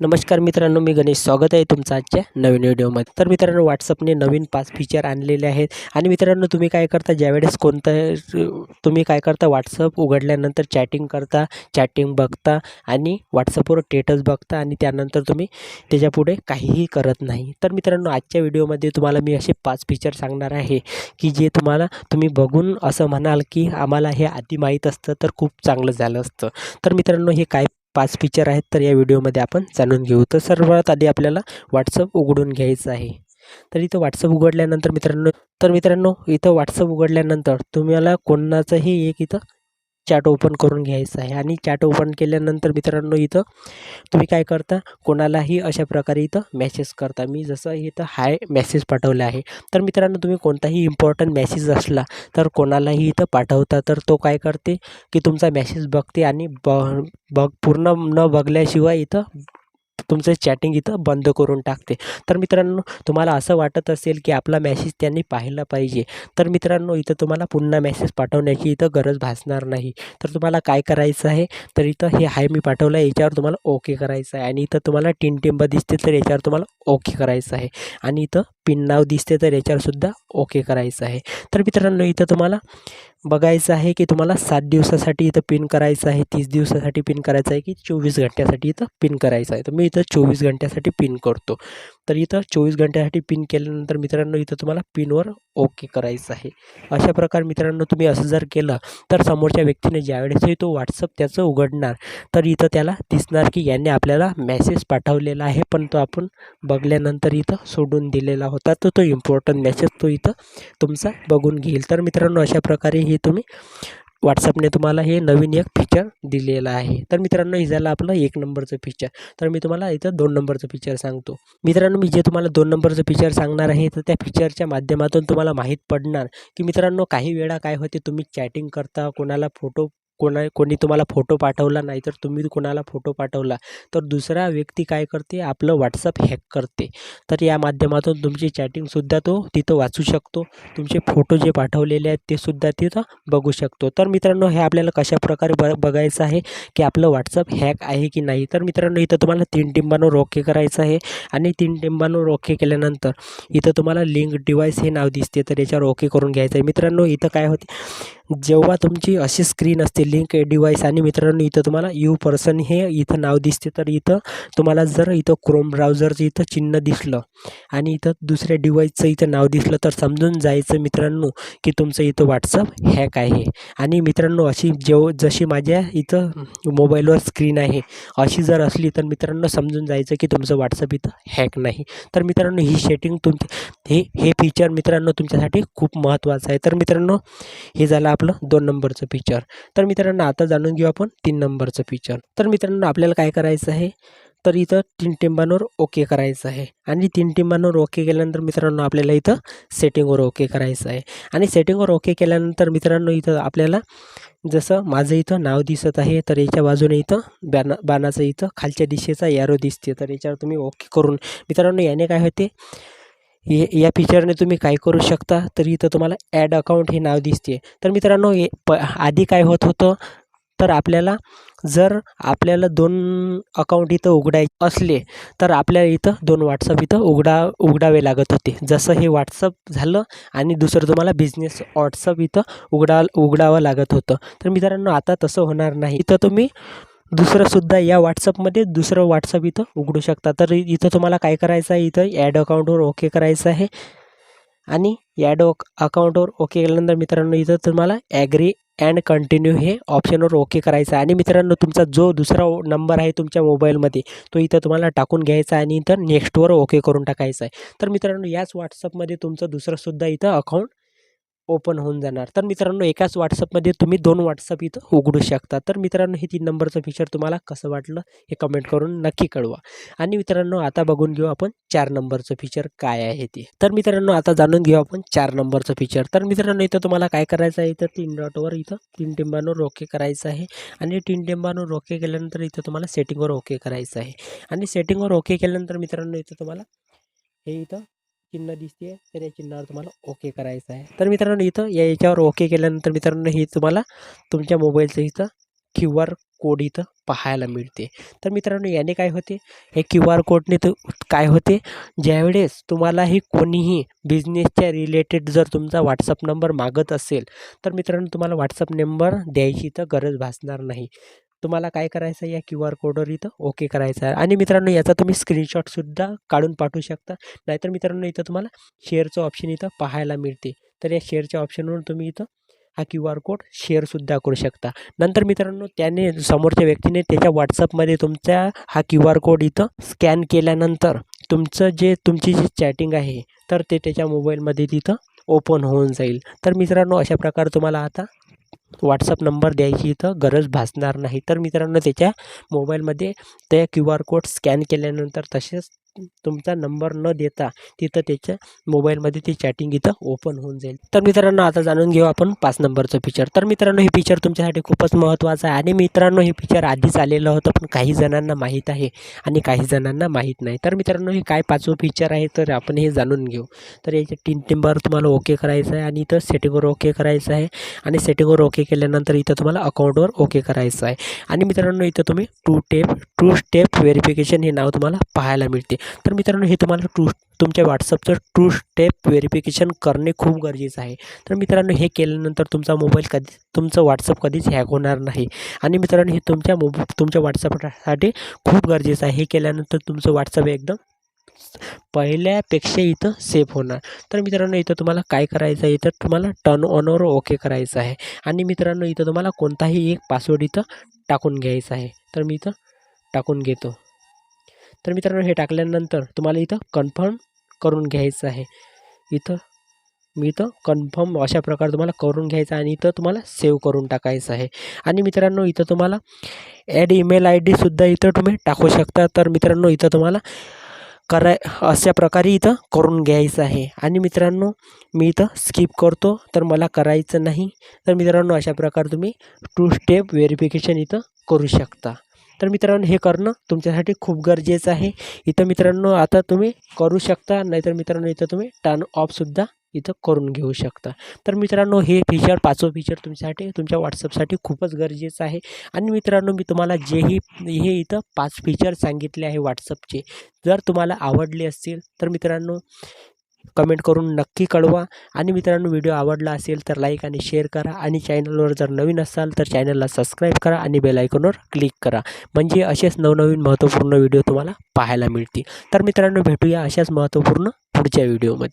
नमस्कार मित्रांनो मी गणेश. स्वागत आहे तुमचं आजच्या नवीन व्हिडिओमध्ये. तर मित्रांनो व्हॉट्सअपने नवीन पाच फीचर आणलेले आहेत. आणि मित्रांनो तुम्ही काय करता? ज्यावेळेस कोणतं तुम्ही काय करता? व्हॉट्सअप उघडल्यानंतर चॅटिंग करता चॅटिंग बघता आणि व्हॉट्सअपवर स्टेटस बघता आणि त्यानंतर तुम्ही त्याच्यापुढे काहीही करत नाही. तर मित्रांनो आजच्या व्हिडिओमध्ये तुम्हाला मी असे पाच फीचर सांगणार आहे की जे तुम्हाला तुम्ही बघून असं म्हणाल की आम्हाला हे आधी माहीत असतं तर खूप चांगलं झालं असतं. तर मित्रांनो हे काय पाच फीचर आहेत तर या व्हिडिओमध्ये आपण जाणून घेऊ. तर सर्वात आधी आपल्याला व्हॉट्सअप उघडून घ्यायचं आहे. तर इथं व्हॉट्सअप उघडल्यानंतर मित्रांनो तर मित्रांनो इथं व्हॉट्सअप उघडल्यानंतर तुम्हाला कोणाचंही एक इथं चॅट ओपन करून घ्यायचं आहे. आणि चॅट ओपन केल्यानंतर मित्रांनो इथं तुम्ही काय करता? कोणालाही अशा प्रकारे इथं मेसेज करता. मी जसं इथं हाय मेसेज पाठवलं आहे. तर मित्रांनो तुम्ही कोणताही इम्पॉर्टंट मेसेज असला तर कोणालाही इथं पाठवता. तर तो काय करते? की तुमचा मेसेज बघते आणि ब बघ पूर्ण न बघल्याशिवाय इथं तुमचं चॅटिंग इथं बंद करून टाकते. तर मित्रांनो तुम्हाला असं वाटत असेल की आपला मेसेज त्यांनी पाहिला पाहिजे तर मित्रांनो इथं तुम्हाला पुन्हा मेसेज पाठवण्याची इथं गरज भासणार नाही. तर तुम्हाला काय करायचं आहे? तर इथं हे हाय मी पाठवलं आहे याच्यावर तुम्हाला ओके करायचं आहे. आणि इथं तुम्हाला टिन टिंब दिसते तर याच्यावर तुम्हाला ओके करायचं आहे. आणि इथं पिन नाव दिसते तर याच्यावरसुद्धा ओके करायचं आहे. तर मित्रांनो इथं तुम्हाला बघायचं आहे की तुम्हाला सात दिवसासाठी इथं पिन करायचं आहे तीस दिवसासाठी पिन करायचं आहे की चोवीस घंट्यासाठी इथं पिन करायचं आहे. तर मी इथं चोवीस घंट्यासाठी पिन करतो. तर इथं चोवीस घंट्यासाठी पिन केल्यानंतर मित्रांनो इथं तुम्हाला पिनवर ओके करायचं आहे. अशा प्रकारे मित्रांनो तुम्ही असं जर केलं तर समोरच्या व्यक्तीने ज्यावेळेसही तो व्हॉट्सअप त्याचं उघडणार तर इथं त्याला दिसणार की याने आपल्याला मेसेज पाठवलेला आहे. पण तो आपण बघल्यानंतर इथं सोडून दिलेला होता. तर तो इम्पॉर्टंट मेसेज तो इथं तुमचा बघून घेईल. तर मित्रांनो अशा प्रकारे हे तुम्ही व्हॉट्सअपने तुम्हाला हे नवीन एक फीचर दिलेलं आहे. तर मित्रांनो हे झालं आपलं एक नंबरचं फीचर तर मी तुम्हाला इथं दोन नंबरचं फीचर सांगतो. मित्रांनो मी जे तुम्हाला दोन नंबरचं फीचर सांगणार आहे तर त्या फीचरच्या माध्यमातून तुम्हाला माहीत पडणार की मित्रांनो काही वेळा काय होते तुम्ही चॅटिंग करता कोणाला फोटो कोणा कोणी तुम्हाला फोटो पाठवला नाही तर तुम्ही कोणाला फोटो पाठवला? तर दुसरा व्यक्ती काय करते? आपलं व्हॉट्सअप हॅक करते. तर या माध्यमातून तुमची चॅटिंगसुद्धा तो तिथं वाचू शकतो. तुमचे फोटो जे पाठवलेले आहेत ते सुद्धा तिथं बघू शकतो. तर मित्रांनो हे आपल्याला कशाप्रकारे ब बघायचं आहे? की आपलं व्हॉट्सअप हॅक आहे की नाही? तर मित्रांनो इथं तुम्हाला तीन टिंबांवर ओके करायचं आहे. आणि तीन टिंबांवर ओके केल्यानंतर इथं तुम्हाला लिंक डिवाईस हे नाव दिसते तर याच्यावर ओके करून घ्यायचं आहे. मित्रांनो इथं काय होते? जेव्हा तुमची अशी स्क्रीन असते लिंक डिवाईस आणि मित्रांनो इथं तुम्हाला यू पर्सन हे इथं नाव दिसते. तर इथं तुम्हाला जर इथं क्रोम ब्राउझरचं इथं चिन्ह दिसलं आणि इथं दुसऱ्या डिवाईसचं इथं नाव दिसलं तर समजून जायचं मित्रांनो की तुमचं इथं व्हॉट्सअप हॅक आहे. आणि मित्रांनो अशी जेव जशी माझ्या इथं मोबाईलवर स्क्रीन आहे अशी जर असली तर मित्रांनो समजून जायचं की तुमचं व्हॉट्सअप इथं हॅक नाही. तर मित्रांनो ही सेटिंग तुम हे हे फीचर मित्रांनो तुमच्यासाठी खूप महत्त्वाचं आहे. तर मित्रांनो हे झालं आपलं दोन नंबरचं फीचर तर मित्रांनो आता जाणून घेऊ आपण तीन नंबरचं फीचर तर मित्रांनो आपल्याला काय करायचं आहे? तर इथं तीन टिंबांवर ओके करायचं आहे. आणि तीन टिंबांवर ओके केल्यानंतर मित्रांनो आपल्याला इथं सेटिंगवर ओके करायचं आहे. आणि सेटिंगवर ओके केल्यानंतर मित्रांनो इथं आपल्याला जसं माझं इथं नाव दिसत आहे तर याच्या बाजूने इथं बॅना बाणाचं इथं खालच्या दिशेचा यारो दिसते. तर याच्यावर तुम्ही ओके करून मित्रांनो याने काय होते? हे या फीचरने तुम्ही काय करू शकता? तर इथं तुम्हाला ॲड अकाउंट हे नाव दिसते तर मित्रांनो हे प आधी काय होत होतं? तर आपल्याला जर आपल्याला दोन अकाउंट इथं उघडायचे असले तर आपल्याला इथं दोन व्हॉट्सअप इथं उघडा उघडावे लागत होते. जसं हे व्हॉट्सअप झालं आणि दुसरं तुम्हाला बिझनेस व्हॉट्सअप इथं उघडा उघडावं लागत होतं. तर मित्रांनो आता तसं होणार नाही. इथं तुम्ही दुसरंसुद्धा या व्हॉट्सअपमध्ये दुसरं व्हॉट्सअप इथं उघडू शकता. तर इथं तुम्हाला काय करायचं आहे? इथं ॲड अकाउंटवर ओके करायचं आहे. आणि ॲड अकाउंटवर ओके केल्यानंतर मित्रांनो इथं तुम्हाला ॲग्री अँड कंटिन्यू हे ऑप्शनवर ओके करायचं आहे. आणि मित्रांनो तुमचा जो दुसरा नंबर आहे तुमच्या मोबाईलमध्ये तो इथं तुम्हाला टाकून घ्यायचा आहे आणि इथं नेक्स्टवर ओके करून टाकायचं आहे. तर मित्रांनो याच व्हॉट्सअपमध्ये तुमचं दुसरंसुद्धा इथं अकाउंट ओपन होऊन जाणार. तर मित्रांनो एकाच व्हॉट्सअपमध्ये तुम्ही दोन व्हॉट्सअप इथं उघडू शकता. तर मित्रांनो हे तीन नंबरचं फीचर तुम्हाला कसं वाटलं हे कमेंट करून नक्की कळवा. आणि मित्रांनो आता बघून घेऊ आपण चार नंबरचं फीचर काय आहे ते. तर मित्रांनो आता जाणून घेऊ आपण चार नंबरचं फीचर तर मित्रांनो इथं तुम्हाला काय करायचं आहे? इथं तीन डॉटवर इथं तीन टिंबांवर ओके करायचं आहे. आणि तीन टिंबांवर ओके केल्यानंतर इथं तुम्हाला सेटिंगवर ओके करायचं आहे. आणि सेटिंगवर ओके केल्यानंतर मित्रांनो इथं तुम्हाला हे इथं चिन्ह दिसते तर या चिन्हावर तुम्हाला ओके करायचं आहे. तर मित्रांनो इथं या याच्यावर ओके केल्यानंतर मित्रांनो हे तुम्हाला तुमच्या मोबाईलचं इथं क्यू आर कोड इथं पाहायला मिळते. तर मित्रांनो याने काय होते? हे क्यू आर कोडने तर काय होते? ज्यावेळेस तुम्हालाही कोणीही बिझनेसच्या रिलेटेड जर तुमचा व्हॉट्सअप नंबर मागत असेल तर मित्रांनो तुम्हाला व्हॉट्सअप नंबर द्यायची तर गरज भासणार नाही. तुम्हाला काय करायचं आहे या क्यू आर कोडवर इथं ओके करायचं आहे आणि मित्रांनो याचा तुम्ही स्क्रीनशॉटसुद्धा काढून पाठवू शकता. नाहीतर मित्रांनो इथं तुम्हाला शेअरचं ऑप्शन इथं पाहायला मिळते. तर या शेअरच्या ऑप्शनवरून तुम्ही इथं हा क्यू आर कोड शेअरसुद्धा करू शकता. नंतर मित्रांनो त्याने समोरच्या व्यक्तीने त्याच्या व्हॉट्सअपमध्ये तुमच्या हा क्यू आर कोड इथं स्कॅन केल्यानंतर तुमचं जे तुमची जी चॅटिंग आहे तर ते त्याच्या मोबाईलमध्ये तिथं ओपन होऊन जाईल. तर मित्रांनो अशा प्रकारे तुम्हाला आता व्हॉट्सअप नंबर द्यायची इथं गरज भासणार नाही. तर मित्रांनो त्याच्या मोबाईलमध्ये त्या क्यू आर कोड स्कॅन केल्यानंतर तसेच तुमचा नंबर न देता तिथं त्याच्या मोबाईलमध्ये ती चॅटिंग इथं ओपन होऊन जाईल. तर मित्रांनो आता जाणून घेऊ आपण पाच नंबरचं फीचर तर मित्रांनो हे फीचर तुमच्यासाठी खूपच महत्त्वाचं आहे. आणि मित्रांनो हे फीचर आधीच आलेलं होतं पण काही जणांना माहीत आहे आणि काही जणांना माहीत नाही. तर मित्रांनो हे काय पाचवं फीचर आहे तर आपण हे जाणून घेऊ. तर याच्या तीन टिंबर तुम्हाला ओके करायचं आहे आणि इथं सेटिंगवर ओके करायचं आहे. आणि सेटिंगवर ओके केल्यानंतर इथं तुम्हाला अकाउंटवर ओके करायचं आहे. आणि मित्रांनो इथं तुम्ही two step two step verification हे नाव तुम्हाला पाहायला मिळते. तर मित्रांनो हे तुम्हाला टू तुमच्या व्हॉट्सअपचं टू स्टेप व्हेरिफिकेशन करणे खूप गरजेचं आहे. तर मित्रांनो हे केल्यानंतर तुमचा मोबाईल कधी तुमचं व्हॉट्सअप कधीच हॅक होणार नाही. आणि मित्रांनो हे तुमच्या मोब तुमच्या व्हॉट्सअपसाठी खूप गरजेचं आहे. हे केल्यानंतर तुमचं व्हॉट्सअप एकदम पहिल्यापेक्षा इथं सेफ होणार. तर मित्रांनो इथं तुम्हाला काय करायचं आहे? इथं तुम्हाला टर्न ऑनवर ओके करायचं आहे. आणि मित्रांनो इथं तुम्हाला कोणताही एक पासवर्ड इथं टाकून घ्यायचा आहे. तर मी इथं टाकून घेतो. तर मित्रांनो हे टाकल्यानंतर तुम्हाला इथं कन्फर्म करून घ्यायचं आहे. इथं मी इथं कन्फर्म अशा प्रकारे तुम्हाला करून घ्यायचं आणि इथं तुम्हाला सेव्ह करून टाकायचं आहे. आणि मित्रांनो इथं तुम्हाला ॲड ईमेल आय डीसुद्धा इथं तुम्ही टाकू शकता. तर मित्रांनो इथं तुम्हाला कराय अशा प्रकारे इथं करून घ्यायचं आहे. आणि मित्रांनो मी इथं स्किप करतो तर मला करायचं नाही. तर मित्रांनो अशा प्रकारे तुम्ही टू स्टेप व्हेरिफिकेशन इथं करू शकता. तर मित्रांनो हे करणं तुमच्यासाठी खूप गरजेचं आहे. इथं मित्रांनो आता तुम्ही करू शकता नाहीतर मित्रांनो इथं तुम्ही टर्न ऑफसुद्धा इथं करून घेऊ शकता. तर मित्रांनो हे फीचर पाचवं फीचर तुमच्यासाठी तुमच्या व्हॉट्सअपसाठी खूपच गरजेचं आहे. आणि मित्रांनो मी तुम्हाला जेही हे इथं पाच फीचर सांगितले आहे व्हॉट्सअपचे जर तुम्हाला आवडले असतील तर मित्रांनो कमेंट करून नक्की कळवा. आणि मित्रांनो व्हिडिओ आवडला असेल तर लाईक आणि शेअर करा. आणि चॅनलवर जर नवीन असाल तर चॅनलला सबस्क्राईब करा आणि बेल आयकॉनवर क्लिक करा. म्हणजे असेच नवनवीन महत्त्वपूर्ण व्हिडिओ तुम्हाला पाहायला मिळतील. तर मित्रांनो भेटूया अशाच महत्त्वपूर्ण पुढच्या व्हिडिओमध्ये.